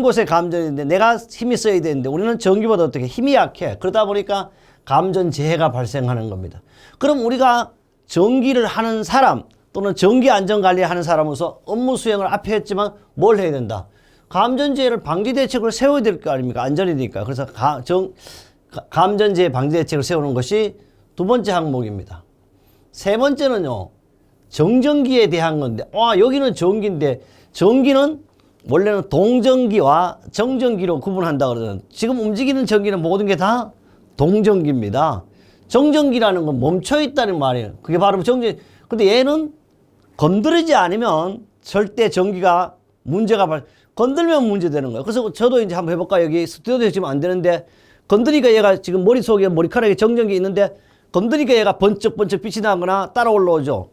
곳에 감전인데 내가 힘이 써야 되는데 우리는 전기보다 어떻게 힘이 약해. 그러다 보니까 감전 재해가 발생하는 겁니다. 그럼 우리가 전기를 하는 사람 또는 전기 안전 관리하는 사람으로서 업무 수행을 앞에 했지만 뭘 해야 된다. 감전 재해를 방지 대책을 세워야 될 거 아닙니까? 안전이니까. 그래서 가, 정, 가- 감전 재해 방지 대책을 세우는 것이 두 번째 항목입니다. 세 번째는요. 정전기에 대한 건데, 와, 여기는 전기인데, 전기는 원래는 동전기와 정전기로 구분한다 그러잖아요. 지금 움직이는 전기는 모든 게 다 동전기입니다. 정전기라는 건 멈춰 있다는 말이에요. 그게 바로 정전, 근데 얘는 건드리지 않으면 절대 전기가 문제가 발, 건들면 문제되는 거예요. 그래서 저도 이제 한번 해볼까? 여기 스튜디오에 지금 안 되는데, 건드리니까 얘가 지금 머릿속에 머리카락에 정전기 있는데, 건드리니까 얘가 번쩍번쩍 빛이 나거나 따라 올라오죠.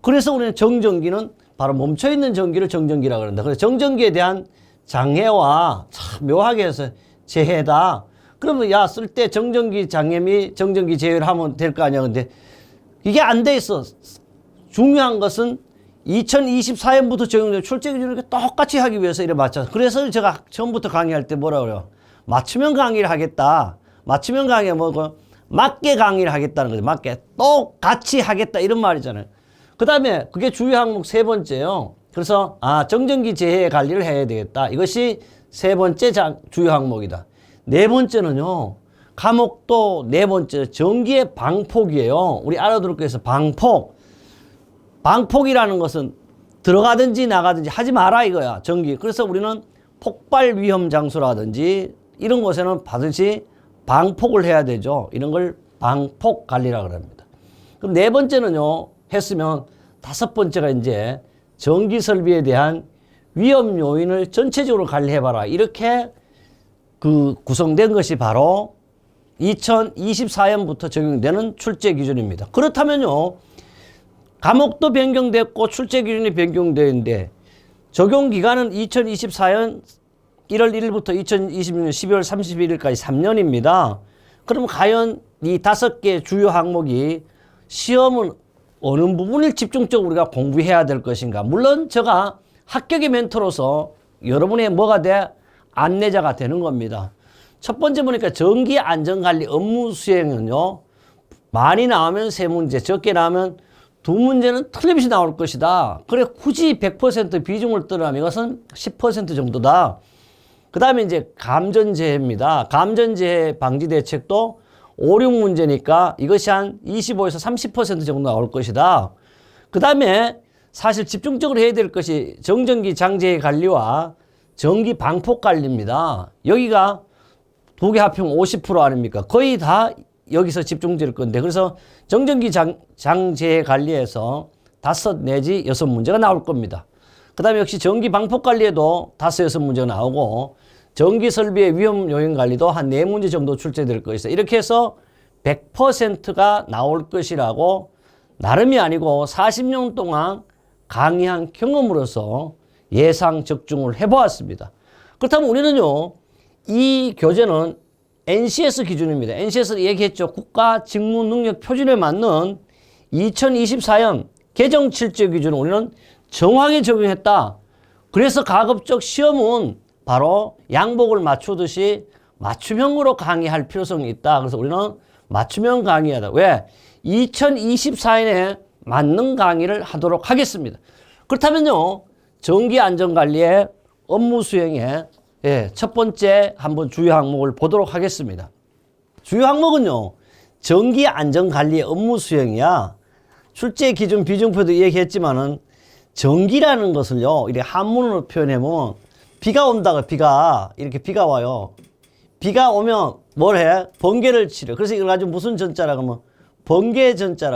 그래서 우리는 정전기는 바로 멈춰 있는 전기를 정전기라 그런다. 그래서 정전기에 대한 장애와 참 묘하게 해서 재해다. 그러면 야 쓸 때 정전기 장애 및 정전기 제어를 하면 될 거 아니야. 근데 이게 안 돼 있어. 중요한 것은 2024년부터 적용된 출제 기준을 똑같이 하기 위해서 이래 맞춰. 그래서 제가 처음부터 강의할 때 뭐라 그래요? 맞춤형 강의를 하겠다. 맞춤형 강의 뭐고 맞게 강의를 하겠다는 거죠. 맞게 똑같이 하겠다 이런 말이잖아요. 그 다음에 그게 주요 항목 세 번째요. 그래서 아 정전기 재해 관리를 해야 되겠다. 이것이 세 번째 장- 주요 항목이다. 네 번째는요. 과목도 네 번째 전기의 방폭이에요. 우리 알아들을 거에서 방폭. 방폭이라는 것은 들어가든지 나가든지 하지 마라 이거야 전기 그래서 우리는 폭발 위험 장소라든지 이런 곳에는 반드시 방폭을 해야 되죠 이런 걸 방폭 관리라 그럽니다 그럼 네 번째는요 했으면 다섯 번째가 이제 전기 설비에 대한 위험 요인을 전체적으로 관리해봐라 이렇게 그 구성된 것이 바로 2024년부터 적용되는 출제 기준입니다 그렇다면요 과목도 변경됐고 출제 기준이 변경되는데 적용 기간은 2024년 1월 1일부터 2026년 12월 31일까지 3년입니다. 그럼 과연 이 다섯 개 주요 항목이 시험은 어느 부분을 집중적으로 우리가 공부해야 될 것인가? 물론 제가 합격의 멘토로서 여러분의 뭐가 돼? 안내자가 되는 겁니다. 첫 번째 보니까 전기 안전관리 업무 수행은요. 많이 나오면 세 문제, 적게 나오면 두 문제는 틀림없이 나올 것이다. 그래 굳이 100% 비중을 뜨라면 이것은 10% 정도다. 그 다음에 이제 감전재해입니다. 감전재해 방지 대책도 5, 6문제니까 이것이 한 25에서 30% 정도 나올 것이다. 그 다음에 사실 집중적으로 해야 될 것이 정전기 장재해 관리와 전기 방폭 관리입니다. 여기가 두 개 합치면 50% 아닙니까? 거의 다 여기서 집중될 건데 그래서 정전기 장, 장재 관리에서 다섯 내지 여섯 문제가 나올 겁니다. 그 다음에 역시 전기 방폭 관리에도 다섯 여섯 문제가 나오고 전기 설비의 위험 요인 관리도 한 네 문제 정도 출제될 것이다. 이렇게 해서 100%가 나올 것이라고 나름이 아니고 40년 동안 강의한 경험으로서 예상 적중을 해보았습니다. 그렇다면 우리는요, 이 교재는 NCS 기준입니다. NCS 얘기했죠. 국가 직무 능력 표준에 맞는 2024년 개정 출제 기준을 우리는 정확히 적용했다. 그래서 가급적 시험은 바로 양복을 맞추듯이 맞춤형으로 강의할 필요성이 있다. 그래서 우리는 맞춤형 강의하다. 왜? 2024년에 맞는 강의를 하도록 하겠습니다. 그렇다면요, 전기 안전관리의 업무 수행에 예, 첫 번째 한번 주요 항목을 보도록 하겠습니다. 주요 항목은요, 전기 안전관리의 업무 수행이야. 출제 기준 비중표도 얘기했지만은 전기라는 것을요, 이렇게 한문으로 표현해 보면 비가 온다가 비가 이렇게 비가 와요. 비가 오면 뭘 해? 번개를 치려. 그래서 이걸 가지고 무슨 전자라고 하면 번개 전자라고.